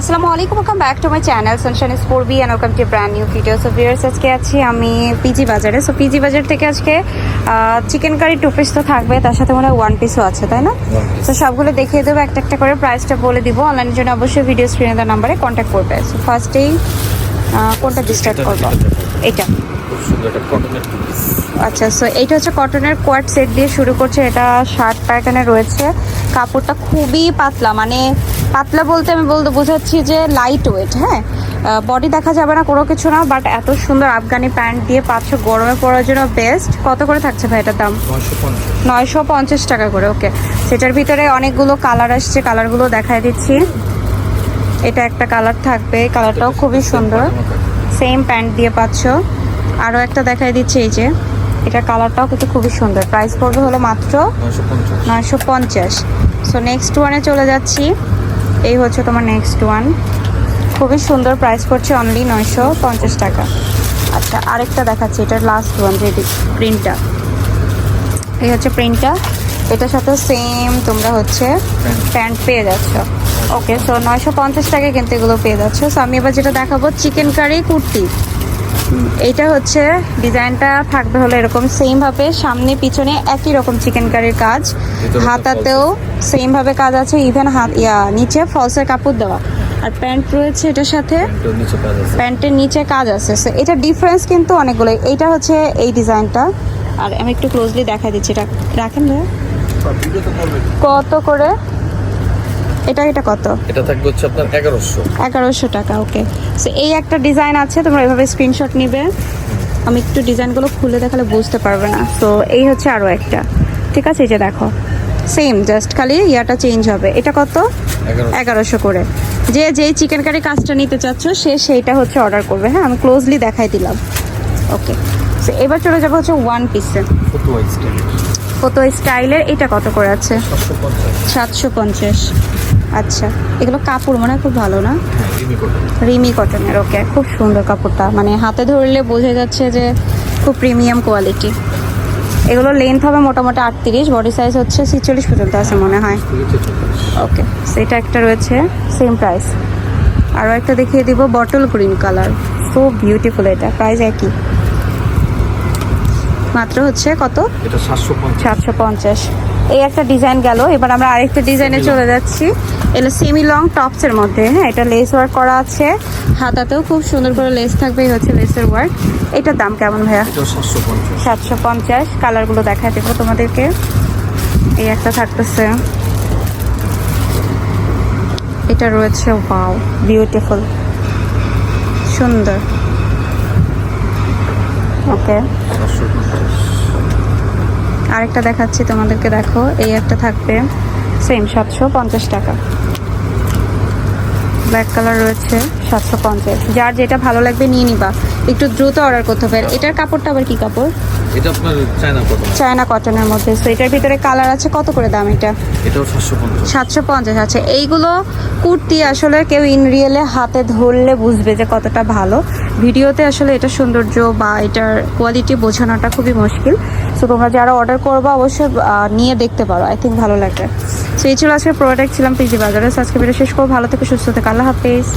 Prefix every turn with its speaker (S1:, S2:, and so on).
S1: আসসালামু আলাইকুম welcome back to my channel sunshine sport B and welcome to brand new video so viewers আজকে আছি আমি PG বাজারে সো পিজি বাজার থেকে আজকে চিকেন কারি টু পিস তো থাকবে তার সাথে মনে হয় ওয়ান পিসও আছে তাই না? তো সবগুলো দেখিয়ে দেবো একটা একটা করে প্রাইসটা বলে দিব। অনলাইনের জন্য অবশ্যই ভিডিও স্ক্রিনে দেওয়ার নাম্বারে কন্ট্যাক্ট করবে। সো ফার্স্টেই কোনটা ডিস্টার্ট করব? এটা আচ্ছা সো এইটা হচ্ছে কটনের কোয়াট সেট দিয়ে শুরু করছে। এটা শার্ট প্যাটার্নে রয়েছে। কাপড়টা খুবই পাতলা মানে পাতলা বলতে আমি বলতে বোঝাচ্ছি যে লাইট ওয়েট হ্যাঁ? বডি দেখা যাবে না কোনো কিছু না বাট এত সুন্দর আফগানি প্যান্ট দিয়ে পাচ্ছ গরমে পড়ার জন্য বেস্ট কত করে থাকছে ভাই এটার দাম?
S2: নয়শো পঞ্চাশ।
S1: টাকা করে ওকে সেটার ভিতরে অনেকগুলো কালার আসছে কালারগুলো দেখাই দিচ্ছি। এটা একটা কালার থাকবে কালারটাও খুবই সুন্দর। সেম প্যান্ট দিয়ে পাচ্ছ। আরও একটা দেখাই দিচ্ছি এই যে। এটা কালারটাও কিন্তু খুবই সুন্দর। প্রাইস পড়বে হলো মাত্র
S2: নয়শো পঞ্চাশ।
S1: সো নেক্সট ওয়ানে চলে যাচ্ছি। এই হচ্ছে তোমার নেক্সট ওয়ান খুবই সুন্দর প্রাইস করছে অনলি নয়শো পঞ্চাশ টাকা। আচ্ছা আরেকটা দেখাচ্ছি, এটার লাস্ট ওয়ান যে প্রিন্টটা এই হচ্ছে প্রিন্টটা এটার সাথে সেম তোমরা হচ্ছে প্যান্ট পেয়ে যাচ্ছ। ওকে সো নয়শো পঞ্চাশ টাকায় কিন্তু এগুলো পেয়ে যাচ্ছ। সো আমি এবার যেটা দেখাবো চিকেন কারি কুর্তি। এইটা হচ্ছে ডিজাইনটা থাকবে হলো এরকম সেম ভাবে সামনে পিছনে একই রকম চিকেন কারির কাজ। হাতাতেও সেম ভাবে কাজ আছে ইভেন হাত ইয়া নিচে ফলসের কাপড় দেওয়া। আর প্যান্ট রয়েছে এটার সাথে?
S2: প্যান্টের নিচে কাজ আছে।
S1: এটা ডিফারেন্স কিন্তু অনেকগুলো এইটা হচ্ছে এই ডিজাইনটা। আর আমি একটু ক্লোজলি দেখা দিচ্ছি। এটা রাখেন কত করে? এটা এটা কত?
S2: এটা থাকবে হচ্ছে আপনার এগারোশো।
S1: এগারোশো টাকা ওকে সো এই একটা ডিজাইন আছে তোমরা এভাবে স্ক্রিনশট নিবে। আমি একটু ডিজাইনগুলো খুলে দেখালে বুঝতে পারবে না। তো এই হচ্ছে আরও একটা। ঠিক আছে এই যে দেখো। সেম জাস্ট খালি ইয়াটা চেঞ্জ হবে। এটা কত?
S2: এগারোশো।
S1: করে। যে যেই চিকেন কারি কাজটা নিতে চাচ্ছ সে সেইটা হচ্ছে অর্ডার করবে। হ্যাঁ আমি ক্লোজলি দেখাই দিলাম। ওকে সো এবার চলে যাব হচ্ছে ওয়ান পিসে
S2: কত
S1: স্টাইলের? এটা কত করে আছে?
S2: সাতশো পঞ্চাশ।
S1: আচ্ছা এগুলো কাপড় মনে হয় খুব ভালো না?
S2: রিমি
S1: কটনের, ওকে, খুব সুন্দর কাপড়টা। মানে হাতে ধরলে বোঝা যাচ্ছে যে খুব প্রিমিয়াম কোয়ালিটি। এগুলো লেন্থ হবে মোটামুটি আটত্রিশ বডি সাইজ হচ্ছে ছিচল্লিশ পর্যন্ত আছে মনে হয়। ওকে, সেটা একটা রয়েছে সেম প্রাইস আরও একটা দেখিয়ে দিব bottle green colour so beautiful এটা প্রাইস একই। মাত্র হচ্ছে কত?
S2: সাতশো পঞ্চাশ।
S1: এই একটা ডিজাইন গেল এবার আমরা আরেকটা ডিজাইনে চলে যাচ্ছি। এটা সেমি লং টপসের মধ্যে হ্যাঁ এটা লেস ওয়ার্ক করা আছে। হাতাতেও খুব সুন্দর করে লেস থাকবে হচ্ছে লেসের ওয়ার্ক এটার দাম কেমন ভাইয়া?
S2: সাতশো পঞ্চাশ।
S1: সাতশো পঞ্চাশ কালারগুলো দেখা দেবো তোমাদেরকে। এই একটা থাকতেছে। এটা রয়েছে ওয়াও বিউটিফুল সুন্দর। ওকে। আরেকটা দেখাচ্ছি তোমাদেরকে, দেখো, এই একটা থাকবে। সেম সাতশো পঞ্চাশ টাকা। ব্ল্যাক কালার রয়েছে, সাতশো পঞ্চাশ। যার যেটা ভালো লাগবে নিয়ে নিবা। একটু দ্রুত অর্ডার করতে হবে। এটার কাপড়টা আবার কি কাপড়?
S2: এটা আপনার চায়না কটন
S1: চায়না কটনের মধ্যে। সো এটার ভিতরে কালার আছে কত করে দাম এটা?
S2: এটাও সাতশো পঞ্চাশ।
S1: সাতশো পঞ্চাশ আছে এইগুলো কুর্তি আসলে কেউ ইন রিয়েলে হাতে ধরলে বুঝবে যে কতটা ভালো। ভিডিওতে আসলে এটা সৌন্দর্য বা এটার কোয়ালিটি বোঝানোটা খুবই মুশকিল। সো তোমরা যারা অর্ডার করব অবশ্যই নিয়ে দেখতে পারো। আই থিঙ্ক ভালো লাগবে। সো এই ছিল আজকে প্রোডাক্ট ছিলাম পিজি বাজারে আজকে ভিডিও শেষ করব। ভালো থেকে সুস্থ থেকে। আল্লাহ হাফিজ।